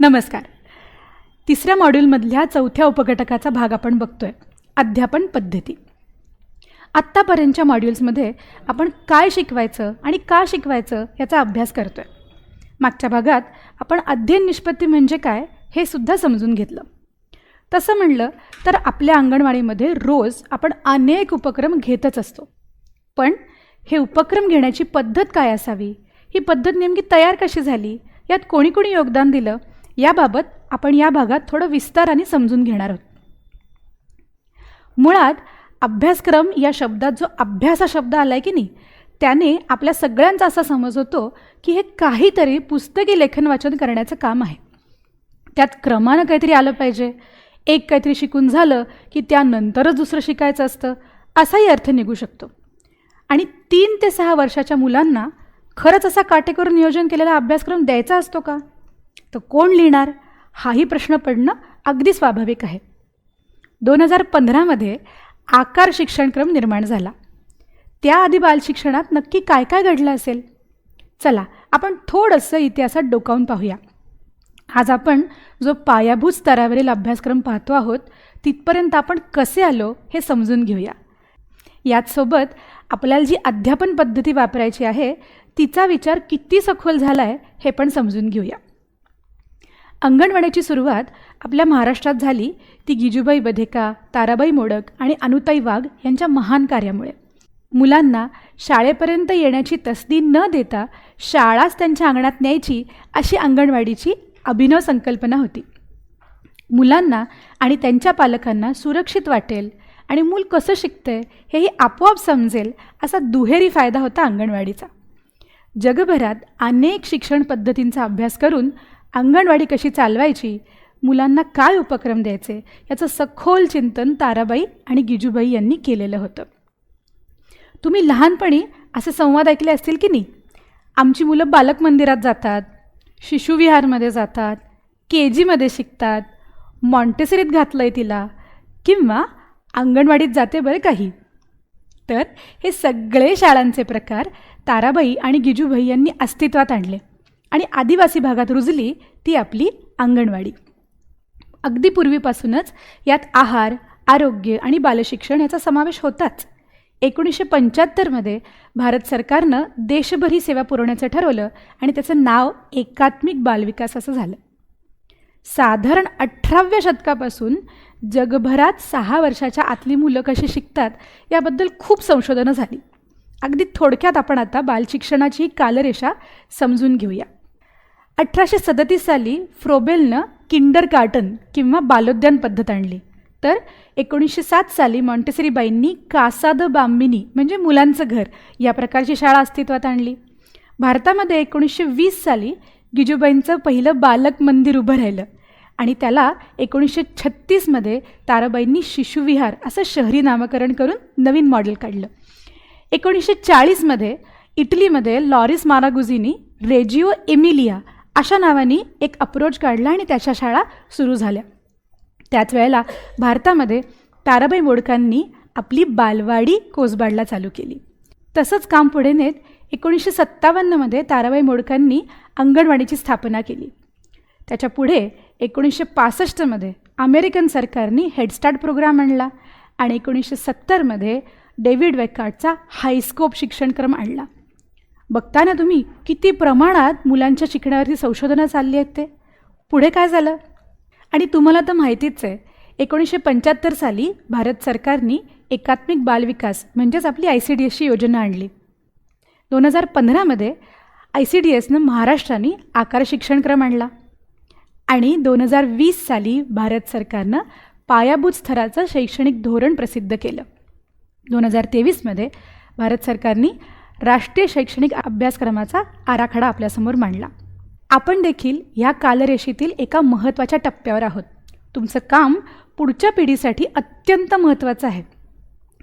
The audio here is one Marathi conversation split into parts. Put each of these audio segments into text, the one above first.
नमस्कार. तिसऱ्या मॉड्यूलमधल्या चौथ्या उपघटकाचा भाग आपण बघतोय. अध्यापन पद्धती. आत्तापर्यंतच्या मॉड्यूल्समध्ये आपण काय शिकवायचं आणि का शिकवायचं याचा अभ्यास करतोय. मागच्या भागात आपण अध्ययन निष्पत्ती म्हणजे काय हे सुद्धा समजून घेतलं. तसं म्हणलं तर आपल्या अंगणवाडीमध्ये रोज आपण अनेक उपक्रम घेतच असतो. पण हे उपक्रम घेण्याची पद्धत काय असावी? ही पद्धत नेमकी तयार कशी झाली? यात कोणी कोणी योगदान दिलं? याबाबत आपण या भागात थोडं विस्ताराने समजून घेणार आहोत. मुळात अभ्यासक्रम या शब्दात जो अभ्यास हा शब्द आला आहे की नाही त्याने आपल्या सगळ्यांचा असा समज होतो की हे काहीतरी पुस्तकी लेखन वाचन करण्याचं काम आहे. त्यात क्रमानं काहीतरी आलं पाहिजे. एक काहीतरी शिकून झालं की त्यानंतरच दुसरं शिकायचं असतं असाही अर्थ निघू शकतो. आणि तीन ते सहा वर्षाच्या मुलांना खरंच असा काटेकोर नियोजन केलेला अभ्यासक्रम द्यायचा असतो का? तर कोण लिहिणार? हाही प्रश्न पडणं अगदी स्वाभाविक आहे. दोन हजार पंधरामध्ये आकार शिक्षणक्रम निर्माण झाला. त्याआधी बालशिक्षणात नक्की काय काय घडलं असेल? चला आपण थोडंसं इतिहासात डोकावून पाहूया. आज आपण जो पायाभूत स्तरावरील अभ्यासक्रम पाहतो आहोत तिथपर्यंत आपण कसे आलो हे समजून घेऊया. याचसोबत आपल्याला जी अध्यापन पद्धती वापरायची आहे तिचा विचार किती सखोल झाला आहे हे पण समजून घेऊया. अंगणवाडीची सुरुवात आपल्या महाराष्ट्रात झाली ती गिजूबाई बधेका ताराबाई मोडक आणि अनुताई वाघ यांच्या महान कार्यामुळे. मुलांना शाळेपर्यंत येण्याची तसदी न देता शाळाच त्यांच्या अंगणात न्यायची अशी अंगणवाडीची अभिनव संकल्पना होती. मुलांना आणि त्यांच्या पालकांना सुरक्षित वाटेल आणि मूल कसं शिकतंय हेही आपोआप समजेल असा दुहेरी फायदा होता अंगणवाडीचा. जगभरात अनेक शिक्षण पद्धतींचा अभ्यास करून अंगणवाडी कशी चालवायची? मुलांना काय उपक्रम द्यायचे? याचं सखोल चिंतन ताराबाई आणि गिजूबाई यांनी केलेलं होतं. तुम्ही लहानपणी असे संवाद ऐकले असतील की नाही? आमची मुलं बालक मंदिरात जातात शिशुविहारमध्ये जातात के जीमध्ये शिकतात मॉन्टेसरीत घातलं आहे तिला किंवा अंगणवाडीत जाते बरं काही. तर हे सगळे शाळांचे प्रकार ताराबाई आणि गिजूबाई यांनी अस्तित्वात आणले. आणि आदिवासी भागात रुजली ती आपली अंगणवाडी. अगदी पूर्वीपासूनच यात आहार आरोग्य आणि बालशिक्षण याचा समावेश होताच. एकोणीसशे पंच्याहत्तरमध्ये भारत सरकारनं देशभर ही सेवा पुरवण्याचं ठरवलं आणि त्याचं नाव एकात्मिक बालविकास असं झालं. साधारण अठराव्या शतकापासून जगभरात सहा वर्षाच्या आतली मुलं कशी शिकतात याबद्दल खूप संशोधनं झाली. अगदी थोडक्यात आपण आता बालशिक्षणाची ही कालरेषा समजून घेऊया. अठराशे सदतीस साली फ्रोबेलनं किंडर गार्टन किंवा बालोद्यान पद्धत आणली. तर एकोणीसशे सात साली मॉन्टेसरीबाईंनी कासाद बांबिनी म्हणजे मुलांचं घर या प्रकारची शाळा अस्तित्वात आणली. भारतामध्ये एकोणीसशे वीस साली गिजूबाईंचं पहिलं बालक मंदिर उभं राहिलं आणि त्याला एकोणीसशे छत्तीसमध्ये ताराबाईंनी शिशुविहार असं शहरी नामकरण करून नवीन मॉडेल काढलं. एकोणीसशे चाळीसमध्ये इटलीमध्ये लॉरिस मारागुझीनी रेजिओ एमिलिया अशा नावानी एक अप्रोच काढला आणि त्याच्या शाळा सुरू झाल्या. त्याच वेळेला भारतामध्ये ताराबाई मोडकांनी आपली बालवाडी कोसबाडला चालू केली. तसंच काम पुढे नेत एकोणीसशे सत्तावन्नमध्ये ताराबाई मोडकांनी अंगणवाडीची स्थापना केली. त्याच्या पुढे एकोणीसशे पासष्टमध्ये अमेरिकन सरकारने हेडस्टार्ट प्रोग्राम आणला आणि एकोणीसशे सत्तरमध्ये डेव्हिड वेकार्टचा हायस्कोप शिक्षणक्रम आणला. बघता ना तुम्ही किती प्रमाणात मुलांच्या शिकण्यावरती संशोधनं चालली आहेत ते? पुढे काय झालं? आणि तुम्हाला तर माहितीच आहे एकोणीसशे पंच्याहत्तर साली भारत सरकारने एकात्मिक बालविकास म्हणजेच आपली आय सी डी एसची योजना आणली. दोन हजार पंधरामध्ये आय सी डी एसनं महाराष्ट्राने आकार शिक्षणक्रम आणला. आणि दोन हजार वीस साली भारत सरकारनं पायाभूत स्तराचं शैक्षणिक धोरण प्रसिद्ध केलं. दोन हजार तेवीसमध्ये भारत सरकारने राष्ट्रीय शैक्षणिक अभ्यासक्रमाचा आराखडा आपल्यासमोर मांडला. आपण देखील या कालरेषेतील एका महत्त्वाच्या टप्प्यावर आहोत. तुमचं काम पुढच्या पिढीसाठी अत्यंत महत्त्वाचं आहे.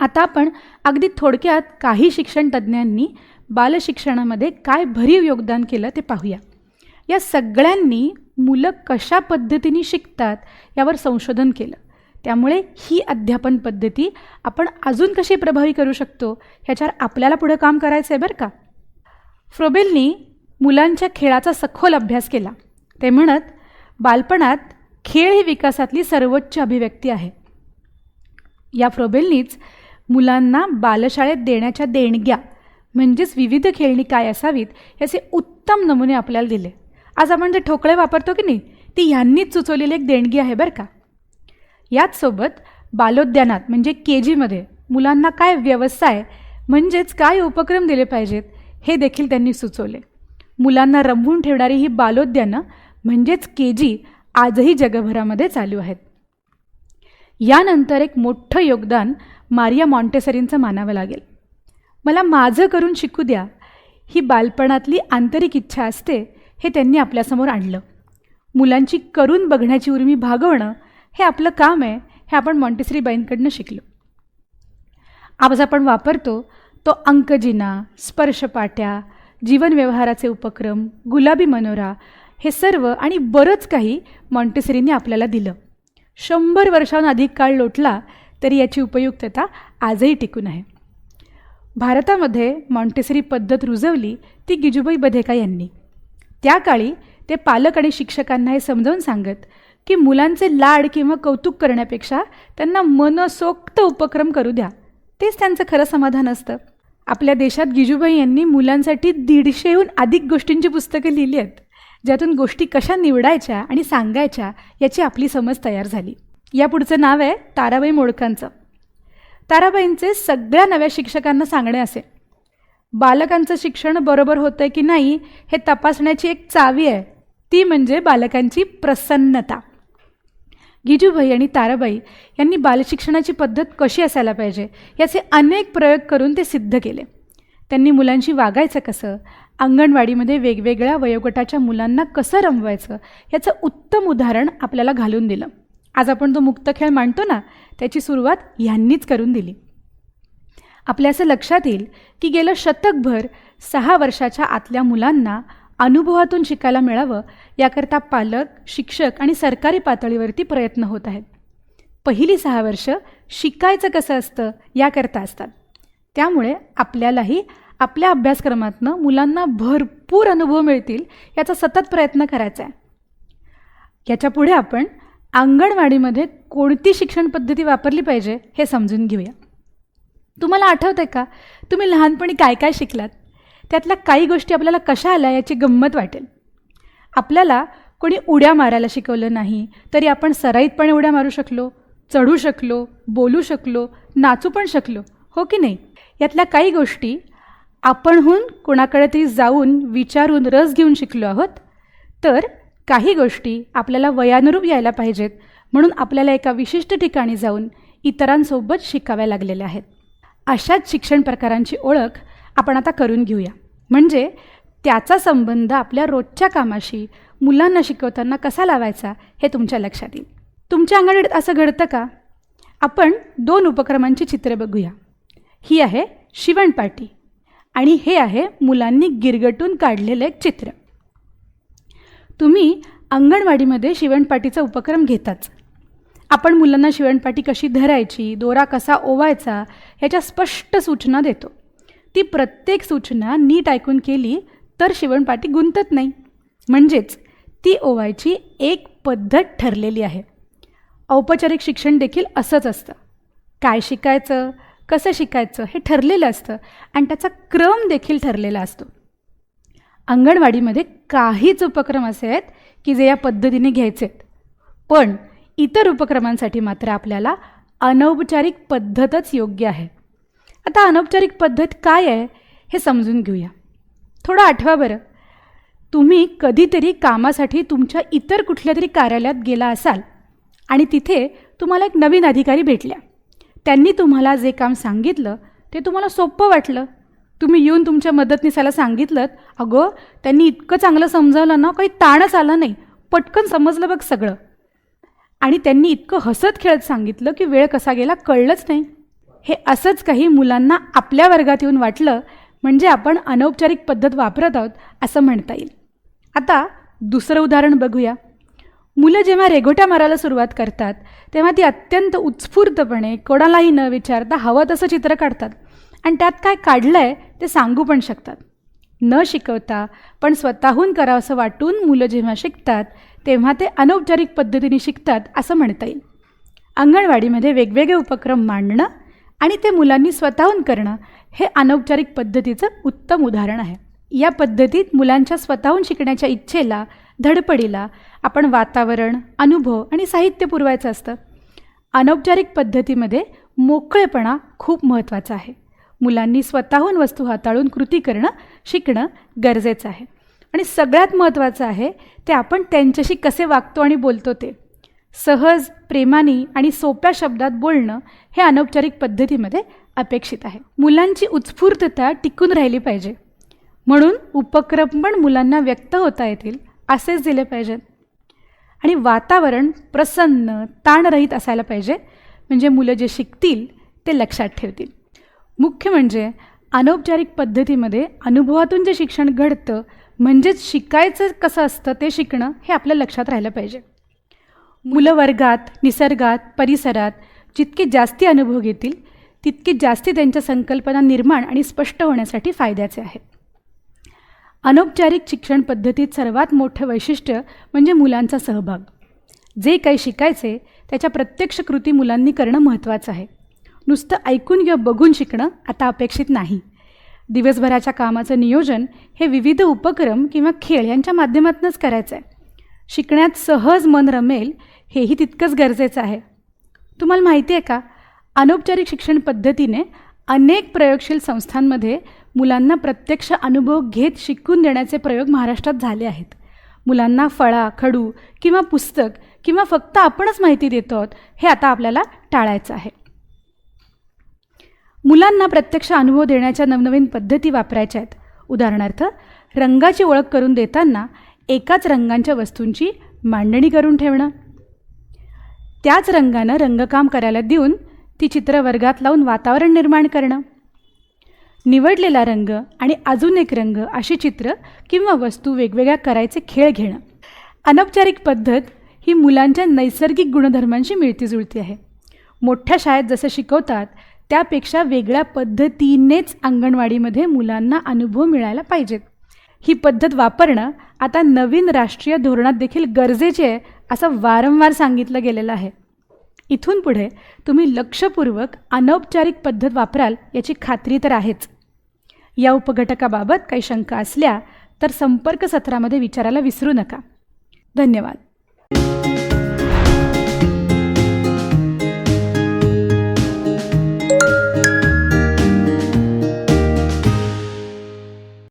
आता आपण अगदी थोडक्यात काही शिक्षण तज्ज्ञांनी बालशिक्षणामध्ये काय भरीव योगदान केलं ते पाहूया. या सगळ्यांनी मुलं कशा पद्धतीने शिकतात यावर संशोधन केलं. त्यामुळे ही अध्यापन पद्धती आपण अजून कशी प्रभावी करू शकतो ह्याच्यावर आपल्याला पुढं काम करायचं आहे बरं का? फ्रोबेलनी मुलांच्या खेळाचा सखोल अभ्यास केला. ते म्हणत बालपणात खेळ ही विकासातली सर्वोच्च अभिव्यक्ती आहे. या फ्रोबेलनीच मुलांना बालशाळेत देण्याच्या देणग्या म्हणजेच विविध खेळणी काय असावीत याचे उत्तम नमुने आपल्याला दिले. आज आपण जे ठोकळे वापरतो की नाही ती ह्यांनीच सुचवलेली एक देणगी आहे बरं का? याचसोबत बालोद्यानात म्हणजे के जीमध्ये मुलांना काय व्यवसाय म्हणजेच काय उपक्रम दिले पाहिजेत हे देखील त्यांनी सुचवले. मुलांना रमवून ठेवणारी ही बालोद्यानं म्हणजेच के जी आजही जगभरामध्ये चालू आहेत. यानंतर एक मोठं योगदान मारिया मॉन्टेसरींचं मानावं लागेल. मला माझं करून शिकू द्या ही बालपणातली आंतरिक इच्छा असते हे त्यांनी आपल्यासमोर आणलं. मुलांची करून बघण्याची उर्मी भागवणं हे आपलं काम आहे हे आपण मॉन्टेसरी बाईंकडनं शिकलो. आज आपण वापरतो तो अंकजिना स्पर्शपाट्या जीवन व्यवहाराचे उपक्रम गुलाबी मनोरा हे सर्व आणि बरंच काही मॉन्टेसरीने आपल्याला दिलं. शंभर वर्षाहून अधिक काळ लोटला तरी याची उपयुक्तता आजही टिकून आहे. भारतामध्ये मॉन्टेसरी पद्धत रुजवली ती गिजूबाई बधेका यांनी. त्या काळी ते पालक आणि शिक्षकांना हे समजावून सांगत की मुलांचे लाड किंवा कौतुक करण्यापेक्षा त्यांना मनसोक्त उपक्रम करू द्या. तेच त्यांचं खरं समाधान असतं. आपल्या देशात गिजूबाई यांनी मुलांसाठी दीडशेहून अधिक गोष्टींची पुस्तकं लिहिली आहेत. ज्यातून गोष्टी कशा निवडायच्या आणि सांगायच्या याची आपली समज तयार झाली. या पुढचं नाव आहे ताराबाई मोडकांचं. ताराबाईंचे सगळ्या नव्या शिक्षकांना सांगणे असे. बालकांचं शिक्षण बरोबर होतं की नाही हे तपासण्याची एक चावी आहे. ती म्हणजे बालकांची प्रसन्नता. गिजूभाई आणि ताराबाई यांनी बालशिक्षणाची पद्धत कशी असायला पाहिजे याचे अनेक प्रयोग करून ते सिद्ध केले. त्यांनी मुलांशी वागायचं कसं? अंगणवाडीमध्ये वेगवेगळ्या वयोगटाच्या मुलांना कसं रमवायचं? याचं उत्तम उदाहरण आपल्याला घालून दिलं. आज आपण जो मुक्त खेळ मांडतो ना त्याची सुरुवात ह्यांनीच करून दिली. आपल्या असं लक्षात येईल की गेलं शतकभर सहा वर्षाच्या आतल्या मुलांना अनुभवातून शिकायला मिळावं याकरता पालक शिक्षक आणि सरकारी पातळीवरती प्रयत्न होत आहेत. पहिली सहा वर्ष शिकायचं कसं असतं याकरता असतात. त्यामुळे आपल्यालाही आपल्या अभ्यासक्रमातनं मुलांना भरपूर अनुभव मिळतील याचा सतत प्रयत्न करायचा आहे. याच्यापुढे आपण अंगणवाडीमध्ये कोणती शिक्षण पद्धती वापरली पाहिजे हे समजून घेऊया. तुम्हाला आठवतं आहे का? तुम्ही लहानपणी काय काय शिकलात? त्यातल्या काही गोष्टी आपल्याला कशा आल्या याची गंमत वाटेल. आपल्याला कोणी उड्या मारायला शिकवलं नाही तरी आपण सराईतपणे उड्या मारू शकलो चढू शकलो बोलू शकलो नाचू पण शकलो हो की नाही? यातल्या काही गोष्टी आपणहून कोणाकडे तरी जाऊन विचारून रस घेऊन शिकलो आहोत तर काही गोष्टी आपल्याला वयानुरूप यायला पाहिजेत म्हणून आपल्याला एका विशिष्ट ठिकाणी जाऊन इतरांसोबत शिकाव्या लागलेल्या आहेत. अशाच शिक्षण प्रकारांची ओळख आपण आता करून घेऊया. म्हणजे त्याचा संबंध आपल्या रोजच्या कामाशी मुलांना शिकवताना कसा लावायचा हे तुमच्या लक्षात येईल. तुमच्या अंगणवाडीत असं घडतं का? आपण दोन उपक्रमांची चित्रे बघूया. ही आहे शिवणपाटी आणि हे आहे मुलांनी गिरगटून काढलेलं एक चित्र. तुम्ही अंगणवाडीमध्ये शिवणपाटीचा उपक्रम घेताच. आपण मुलांना शिवणपाटी कशी धरायची दोरा कसा ओवायचा ह्याच्या स्पष्ट सूचना देतो. ती प्रत्येक सूचना नीट ऐकून केली तर शिवणपाटी गुंतत नाही. म्हणजेच ती ओवायची एक पद्धत ठरलेली आहे. औपचारिक शिक्षण देखील असंच असतं. काय शिकायचं कसं शिकायचं हे ठरलेलं असतं आणि त्याचा क्रम देखील ठरलेला असतो. अंगणवाडीमध्ये काहीच उपक्रम असे आहेत की जे या पद्धतीने घ्यायचे आहेत. पण इतर उपक्रमांसाठी मात्र आपल्याला अनौपचारिक पद्धतच योग्य आहे. आता अनौपचारिक पद्धत काय आहे हे समजून घेऊया. थोडं आठवा बरं. तुम्ही कधीतरी कामासाठी तुमच्या इतर कुठल्या तरी कार्यालयात गेला असाल आणि तिथे तुम्हाला एक नवीन अधिकारी भेटल्या. त्यांनी तुम्हाला जे काम सांगितलं ते तुम्हाला सोपं वाटलं. तुम्ही येऊन तुमच्या मदतनीसाला सांगितलं अगं त्यांनी इतकं चांगलं समजावलं ना काही ताणच आला नाही. पटकन समजलं बघ सगळं. आणि त्यांनी इतकं हसत खेळत सांगितलं की वेळ कसा गेला कळलंच नाही. हे असंच काही मुलांना आपल्या वर्गात येऊन वाटलं म्हणजे आपण अनौपचारिक पद्धत वापरत आहोत असं म्हणता येईल. आता दुसरं उदाहरण बघूया. मुलं जेव्हा रेघोट्या मारायला सुरुवात करतात तेव्हा ती अत्यंत उत्स्फूर्तपणे कोणालाही न विचारता हवं तसं चित्र काढतात आणि त्यात काय काढलं आहे ते सांगू पण शकतात. न शिकवता पण स्वतःहून करावंसं वाटून मुलं जेव्हा शिकतात तेव्हा ते अनौपचारिक पद्धतीने शिकतात असं म्हणता येईल. अंगणवाडीमध्ये वेगवेगळे उपक्रम मांडणं आणि ते मुलांनी स्वतःहून करणं हे अनौपचारिक पद्धतीचं उत्तम उदाहरण आहे. या पद्धतीत मुलांच्या स्वतःहून शिकण्याच्या इच्छेला धडपडीला आपण वातावरण अनुभव आणि साहित्य पुरवायचं असतं. अनौपचारिक पद्धतीमध्ये मोकळेपणा खूप महत्त्वाचा आहे. मुलांनी स्वतःहून वस्तू हाताळून कृती करणं शिकणं गरजेचं आहे. आणि सगळ्यात महत्त्वाचं आहे ते आपण त्यांच्याशी कसे वागतो आणि बोलतो ते. सहज प्रेमाने आणि सोप्या शब्दात बोलणं हे अनौपचारिक पद्धतीमध्ये अपेक्षित आहे. मुलांची उत्स्फूर्तता टिकून राहिली पाहिजे. म्हणून उपक्रम पण मुलांना व्यक्त होता येतील असेच दिले पाहिजेत. आणि वातावरण प्रसन्न ताणरहित असायला पाहिजे. म्हणजे मुलं जे शिकतील ते लक्षात ठेवतील. मुख्य म्हणजे अनौपचारिक पद्धतीमध्ये अनुभवातून जे शिक्षण घडतं म्हणजेच शिकायचं कसं असतं ते शिकणं हे आपल्या लक्षात राहिलं पाहिजे. मुलं वर्गात निसर्गात परिसरात जितके जास्ती अनुभव घेतील तितके जास्ती त्यांच्या संकल्पना निर्माण आणि स्पष्ट होण्यासाठी फायद्याचे आहे अनौपचारिक शिक्षण पद्धतीत सर्वात मोठं वैशिष्ट्य म्हणजे मुलांचा सहभाग. जे काही शिकायचे त्याच्या प्रत्यक्ष कृती मुलांनी करणं महत्त्वाचं आहे. नुसतं ऐकून किंवा बघून शिकणं आता अपेक्षित नाही. दिवसभराच्या कामाचं नियोजन हे विविध उपक्रम किंवा खेळ यांच्या माध्यमातूनच करायचं आहे शिकण्यात सहज मन रमेल हेही तितकंच गरजेचं आहे. तुम्हाला माहिती आहे का? अनौपचारिक शिक्षण पद्धतीने अनेक प्रयोगशील संस्थांमध्ये मुलांना प्रत्यक्ष अनुभव घेत शिकून देण्याचे प्रयोग महाराष्ट्रात झाले आहेत. मुलांना फळा खडू किंवा पुस्तक किंवा फक्त आपणच माहिती देतो आहोत हे आता आपल्याला टाळायचं आहे. मुलांना प्रत्यक्ष अनुभव देण्याच्या नवनवीन पद्धती वापरायच्या आहेत. उदाहरणार्थ रंगाची ओळख करून देताना एकाच रंगांच्या वस्तूंची मांडणी करून ठेवणं. त्याच रंगानं रंगकाम करायला देऊन ती चित्र वर्गात लावून वातावरण निर्माण करणं. निवडलेला रंग आणि अजून एक रंग अशी चित्र किंवा वस्तू वेगवेगळ्या करायचे खेळ घेणं. अनौपचारिक पद्धत ही मुलांच्या नैसर्गिक गुणधर्मांशी मिळती जुळती आहे. मोठ्या शाळेत जसं शिकवतात त्यापेक्षा वेगळ्या पद्धतीनेच अंगणवाडीमध्ये मुलांना अनुभव मिळायला पाहिजेत. ही पद्धत वापरणं आता नवीन राष्ट्रीय धोरणात देखील गरजेचे आहे असं वारंवार सांगितलं गेलेलं आहे. इथून पुढे तुम्ही लक्षपूर्वक अनौपचारिक पद्धत वापराल याची खात्री तर आहेच. या उपघटकाबाबत काही शंका असल्या तर संपर्क सत्रामध्ये विचारायला विसरू नका. धन्यवाद.